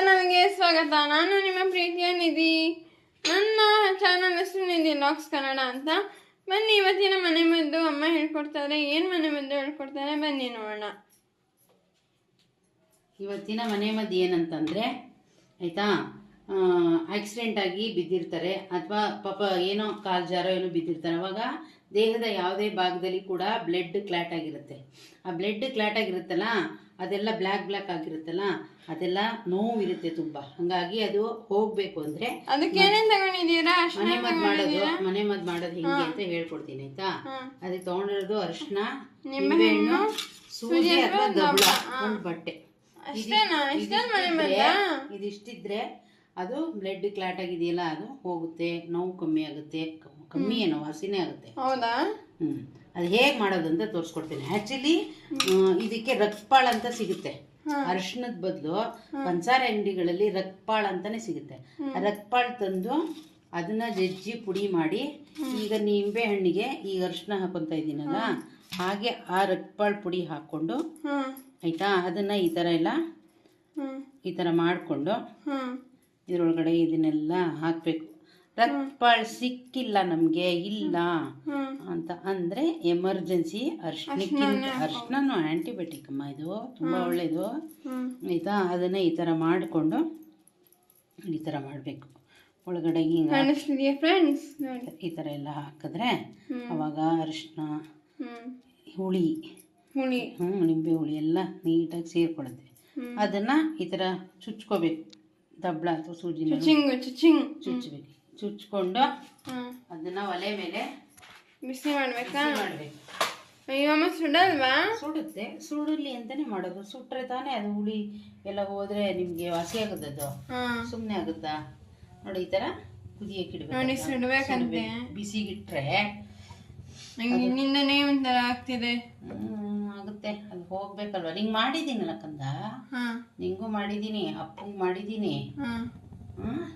ಚಾನಲ್ಗೆ ಸ್ವಾಗತ. ನಾನು ನಿಮ್ಮ ಪ್ರೀತಿಯ ನಿಧಿ. ನನ್ನ ಚಾನಲ್ ಹೆಸರು ನಿಧಿ ಲಾಕ್ಸ್ ಕನ್ನಡ ಅಂತ. ಬನ್ನಿ, ಇವತ್ತಿನ ಮನೆ ಮದ್ದು ಅಮ್ಮ ಹೇಳ್ಕೊಡ್ತಾರೆ. ಏನು ಮನೆ ಮದ್ದು ಹೇಳ್ಕೊಡ್ತಾರೆ? ಬನ್ನಿ ನೋಡೋಣ. ಇವತ್ತಿನ ಮನೆ ಮದ್ದು ಏನಂತಂದರೆ, ಆಯಿತಾ? ಆಕ್ಸಿಡೆಂಟ್ ಆಗಿ ಬಿದ್ದಿರ್ತಾರೆ ಅಥವಾ ಪಾಪ ಏನೋ ಕಾಲು ಜಾರೋ ಏನೋ ಬಿದ್ದಿರ್ತಾರೆ. ಅವಾಗ ದೇಹದ ಯಾವುದೇ ಭಾಗದಲ್ಲಿ ಕೂಡ ಬ್ಲಡ್ ಕ್ಲಾಟ್ ಆಗಿರುತ್ತೆ. ಆ ಬ್ಲಡ್ ಕ್ಲಾಟ್ ಆಗಿರುತ್ತಲ್ಲ ಅದೆಲ್ಲ ಬ್ಲ್ಯಾಕ್ ಬ್ಲ್ಯಾಕ್ ಆಗಿರುತ್ತಲ್ಲ ಅದೆಲ್ಲ ನೋವಿರುತ್ತೆ ತುಂಬಾ. ಹಾಗಾಗಿ ಅದು ಹೋಗ್ಬೇಕು ಅಂದ್ರೆ ಮನೆ ಮದ್ ಮಾಡೋದು ಮನೆ ಮದ್ ಮಾಡೋದು ಹಿಂಗೆ ಅಂತ ಹೇಳ್ಕೊಡ್ತೀನಿ ಆಯ್ತಾ. ಅದಕ್ಕೆ ತಗೊಂಡಿರೋದು ಅರಿಶಿನ ನಿಂಬೆಹಣ್ಣು ಸೂಜಿ ಅಥವಾ ಒಂದು ಬಟ್ಟೆ. ಇದಿಷ್ಟಿದ್ರೆ ಅದು ಬ್ಲಡ್ ಕ್ಲಾಟ್ ಆಗಿದೆಯಲ್ಲ ಅದು ಹೋಗುತ್ತೆ ನೋವು ಕಮ್ಮಿ ಆಗುತ್ತೆ ಕಮ್ಮಿ ಏನೋ ವಾಸಿನೇ ಆಗುತ್ತೆ. ಹೌದಾ? ಹ್ಮ್. ಅದು ಹೇಗೆ ಮಾಡೋದು ಅಂತ ತೋರಿಸ್ಕೊಡ್ತೀನಿ ಆ್ಯಕ್ಚುಲಿ ಇದಕ್ಕೆ ರಕ್ತಪಾಳ ಅಂತ ಸಿಗುತ್ತೆ. ಅರ್ಶಿಣದ ಬದಲು ಪಂಚಾರ ಅಂಗಡಿಗಳಲ್ಲಿ ರಕ್ತಪಾಳ ಅಂತಾನೆ ಸಿಗುತ್ತೆ. ಆ ರಕ್ತಪಾಳ ತಂದು ಅದನ್ನ ಜಜ್ಜಿ ಪುಡಿ ಮಾಡಿ ಈಗ ನಿಂಬೆ ಹಣ್ಣಿಗೆ ಈಗ ಅರಿಶಿನ ಹಾಕೊಂತ ಇದ್ದೀನಲ್ಲ ಹಾಗೆ ಆ ರಕ್ತಪಾಳ ಪುಡಿ ಹಾಕ್ಕೊಂಡು ಆಯ್ತಾ? ಅದನ್ನು ಈ ಥರ ಎಲ್ಲ ಈ ಥರ ಮಾಡ್ಕೊಂಡು ಇದರೊಳಗಡೆ ಇದನ್ನೆಲ್ಲ ಹಾಕಬೇಕು. ರಕ್ತಪಾಳ್ ಸಿಕ್ಕಿಲ್ಲ ನಮಗೆ ಇಲ್ಲ ಅಂತ ಅಂದರೆ ಎಮರ್ಜೆನ್ಸಿ ಅರ್ಶಿಣಕ್ಕಿಂತ ಅರ್ಶಿಣನೂ ಆ್ಯಂಟಿಬಯೋಟಿಕ್ ಅಮ್ಮ ಇದು ತುಂಬ ಒಳ್ಳೇದು. ಆಯ್ತಾ? ಅದನ್ನು ಈ ಥರ ಮಾಡಿಕೊಂಡು ಈ ಥರ ಮಾಡಬೇಕು. ಒಳಗಡೆ ಹಿಂಗೆ ಫ್ರೆಂಡ್ಸ್ ಈ ಥರ ಎಲ್ಲ ಹಾಕಿದ್ರೆ. ಅವಾಗ ಅರಿಶಿನ ಹುಳಿ ಹುಳಿ. ಹ್ಞೂ ನಿಂಬೆ ಹುಳಿ ಎಲ್ಲ ನೀಟಾಗಿ ಸೇರಿಕೊಳ್ಳುತ್ತೆ. ಅದನ್ನ ಅದನ್ನು ಈ ಥರ ಚುಚ್ಕೋಬೇಕು. ದಬ್ಳ ಅಥವಾ ಸೂಜಿ ಚುಚಿಂಗ್ ಚಿಂಗ್ ಚುಚ್ಚಬೇಕು ಚುಚ್ಕೊಂಡು ಅದನ್ನ ಒಲೆ ಮೇಲೆ ಬಿಸಿ ಮಾಡ್ಬೇಕಾ? ಮಾಡಬೇಕು. ಸುಡಲ್ವಾ? ಸುಡುತ್ತೆ. ಸುಡಲಿ ಅಂತಾನೆ ಮಾಡೋದು. ಸುಟ್ರೆ ತಾನೇ ಅದು ಹುಳಿ ಎಲ್ಲ ಹೋದ್ರೆ ನಿಮಗೆ ವಾಸಿ ಆಗುತ್ತೆ ಅದು. ಸುಮ್ಮನೆ ಆಗುತ್ತಾ? ನೋಡಿ ಈ ತರ ಕುದಿಯಕ್ಕೆ ಇಡಬೇಕು? ಬಿಸಿಗಿಟ್ರೆ ನಂಗೆ ನಿನ್ನಿಂದನೇ ಒಂಥರ ಆಗ್ತಿದೆ. ಹ್ಮ್, ಆಗುತ್ತೆ. ಅದು ಹೋಗ್ಬೇಕಲ್ವ? ನಿಂಗೆ ಮಾಡಿದ್ದೀನಲ್ಲ ಕಂದ ಹಾ. ನಿಂಗೂ ಮಾಡಿದ್ದೀನಿ ಅಪ್ಪಂಗೆ ಮಾಡಿದ್ದೀನಿ ಹಾ. ಹ್ಮ್?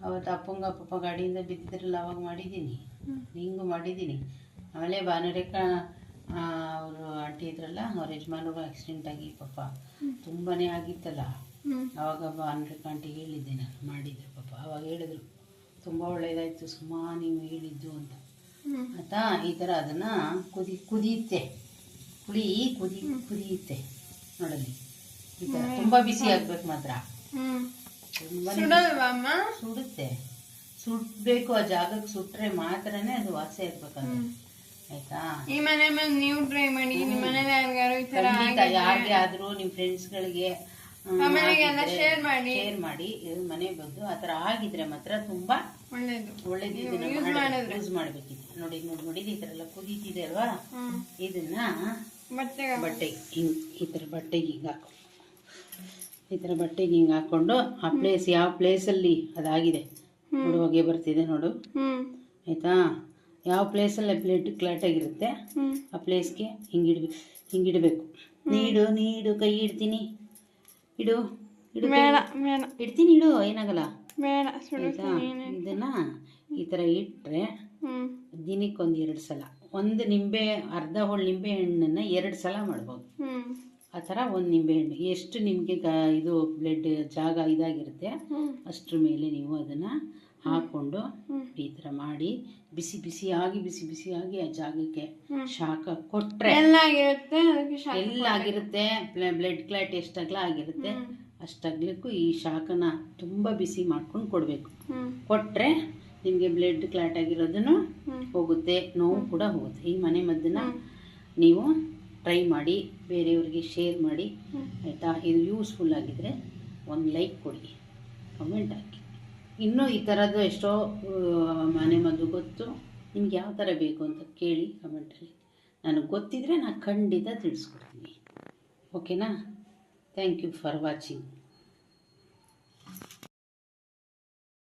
ಅವತ್ತು ಅಪ್ಪಂಗ ಪಾಪ ಗಾಡಿಯಿಂದ ಬಿದ್ದಿದ್ರಲ್ಲ ಅವಾಗ ಮಾಡಿದ್ದೀನಿ ನಿಂಗೂ ಮಾಡಿದ್ದೀನಿ ಆಮೇಲೆ ಬಾನರೇಕ ಅವರು ಆಂಟಿ ಇದ್ರಲ್ಲ ಅವ್ರ ಯಜಮಾನರು ಆಕ್ಸಿಡೆಂಟ್ ಆಗಿ ಪಾಪ ತುಂಬಾನೇ ಆಗಿತ್ತಲ್ಲ. ಅವಾಗ ಬಾನರೇಕ ಭಾನುರೇಖಾ ಆಂಟಿ ಹೇಳಿದ್ದೆ ನಾನು ಮಾಡಿದ್ರು ಪಾಪ. ಅವಾಗ ಹೇಳಿದ್ರು ತುಂಬ ಒಳ್ಳೇದಾಯ್ತು ಸುಮಾ ನೀವು ಹೇಳಿದ್ದು ಅಂತ. ಆಯ್ತಾ ಈ ಥರ ಅದನ್ನು ಕುದಿ ಕುದಿಯುತ್ತೆ. ಹುಳಿ ಕುದಿ ಕುದಿಯುತ್ತೆ. ನೋಡಲಿ ಈ ಥರ ತುಂಬ ಬಿಸಿ ಆಗ್ಬೇಕು ಮಾತ್ರ. ತುಂಬಾ ಸುಡುತ್ತೆ. ಸುಡ್ಬೇಕು ಆ ಜಾಗಕ್ಕೆ ಸುಟ್ರೆ ಮಾತ್ರನೇ ಅದು ವಾಸಿ ಆಗ್ಬೇಕಂದ್ರೆ ಆಯ್ತಾ? ಈ ಮನೆ ಮೇಲೆ ನೀವು ಟ್ರೈ ಮಾಡಿ. ನಿಮ್ಮ ಮನೇಲಿ ಯಾರಿಗಾರು ಈ ಯಾರಿಗೆ ಆದ್ರೂ ನಿಮ್ಮ ಫ್ರೆಂಡ್ಸ್ಗಳಿಗೆ ಶೇರ್ ಮಾಡಿ. ಶೇರ್ ಮಾಡಿ ಇದು ಮನೆ ಬಂದು ಆ ಥರ ಆಗಿದ್ರೆ ಮಾತ್ರ ತುಂಬಾ ಒಳ್ಳೇದು. ಒಳ್ಳೇದು ಇದನ್ನ ಯೂಸ್ ಮಾಡ್ಬೇಕಿದೆ ನೋಡಿ ನೋಡಿ ನೋಡಿ ಈ ಥರ ಎಲ್ಲ ಕುದೀತಿದೆ ಅಲ್ವಾ? ಇದನ್ನ ಬಟ್ಟೆ ಬಟ್ಟೆಗೆ ಹಿಂಗೆ ಈ ಥರ ಬಟ್ಟೆಗೆ ಹಿಂಗೆ ಹಾಕೋ. ಈ ಥರ ಬಟ್ಟೆಗೆ ಹಿಂಗೆ ಹಾಕ್ಕೊಂಡು ಆ ಪ್ಲೇಸ್ ಯಾವ ಪ್ಲೇಸಲ್ಲಿ ಅದಾಗಿದೆ. ನೋಡು ಹೊಗೆ ಬರ್ತಿದೆ ನೋಡು. ಆಯ್ತಾ? ಯಾವ ಪ್ಲೇಸಲ್ಲಿ ಬ್ಲಡ್ ಕ್ಲಾಟ್ ಆಗಿರುತ್ತೆ ಆ ಪ್ಲೇಸ್ಗೆ ಹಿಂಗಿಡ್ಬೇಕು ಹಿಂಗಿಡಬೇಕು ನೀಡು ನೀಡು ಕೈ ಇಡ್ತೀನಿ. ಇಡು ಇಡು ಇಡ್ತೀನಿ ಇಡು ಏನಾಗಲ್ಲ. ಇದನ್ನ ಈ ಥರ ಇಟ್ಟರೆ ದಿನಕ್ಕೊಂದು ಎರಡು ಸಲ. ಒಂದು ನಿಂಬೆ ಅರ್ಧ ಹೋಳು ನಿಂಬೆ ಹಣ್ಣನ್ನ ಎರಡು ಸಲ ಮಾಡ್ಬೋದು. ಆ ಥರ ಒಂದು ನಿಂಬೆಹಣ್ಣು ಎಷ್ಟು ನಿಮಗೆ ಇದು ಬ್ಲಡ್ ಜಾಗ ಇದಾಗಿರುತ್ತೆ ಅಷ್ಟ್ರ ಮೇಲೆ ನೀವು ಅದನ್ನು ಹಾಕ್ಕೊಂಡು ಹ್ಮ್. ಈ ಥರ ಮಾಡಿ ಬಿಸಿ ಬಿಸಿಯಾಗಿ ಬಿಸಿ ಬಿಸಿಯಾಗಿ ಆ ಜಾಗಕ್ಕೆ. ಶಾಖ ಕೊಟ್ಟರೆ ಎಲ್ಲ ಆಗಿರುತ್ತೆ ಅದಕ್ಕೆ ಶಾಖ ಎಲ್ಲ ಆಗಿರುತ್ತೆ. ಬ್ಲಡ್ ಕ್ಲಾಟ್ ಎಷ್ಟಾಗ್ಲ ಆಗಿರುತ್ತೆ? ಅಷ್ಟಾಗ್ಲಿಕ್ಕೂ ಈ ಶಾಖನ ತುಂಬ ಬಿಸಿ ಮಾಡ್ಕೊಂಡು ಕೊಡಬೇಕು. ಕೊಟ್ರೆ ಕೊಟ್ಟರೆ ನಿಮಗೆ ಬ್ಲಡ್ ಕ್ಲಾಟ್ ಆಗಿರೋದನ್ನು ಹೋಗುತ್ತೆ ನೋವು ಕೂಡ ಹೋಗುತ್ತೆ. ಈ ಮನೆ ಮದ್ದನ್ನ ನೀವು ಟ್ರೈ ಮಾಡಿ ಬೇರೆಯವ್ರಿಗೆ ಶೇರ್ ಮಾಡಿ ಆಯ್ತಾ ಆಯಿತಾ? ಇದು ಯೂಸ್ಫುಲ್ ಆಗಿದ್ರೆ ಒಂದು ಲೈಕ್ ಕೊಡಿ ಕಮೆಂಟ್ ಹಾಕಿ. ಇನ್ನೂ ಈ ಥರದ್ದು ಎಷ್ಟೋ ಮನೆಮದ್ದು ಮನೆ ಮದ್ದು ಗೊತ್ತು. ನಿಮ್ಗೆ ಯಾವ ಥರ ಬೇಕು ಅಂತ ಕೇಳಿ ಕಮೆಂಟಲ್ಲಿ ನನಗೆ ಗೊತ್ತಿದ್ರೆ ನಾನು ಖಂಡಿತ ತಿಳಿಸ್ಕೊಡ್ತೀನಿ. ಓಕೆನಾ ಥ್ಯಾಂಕ್ ಯು ಫಾರ್ ವಾಚಿಂಗ್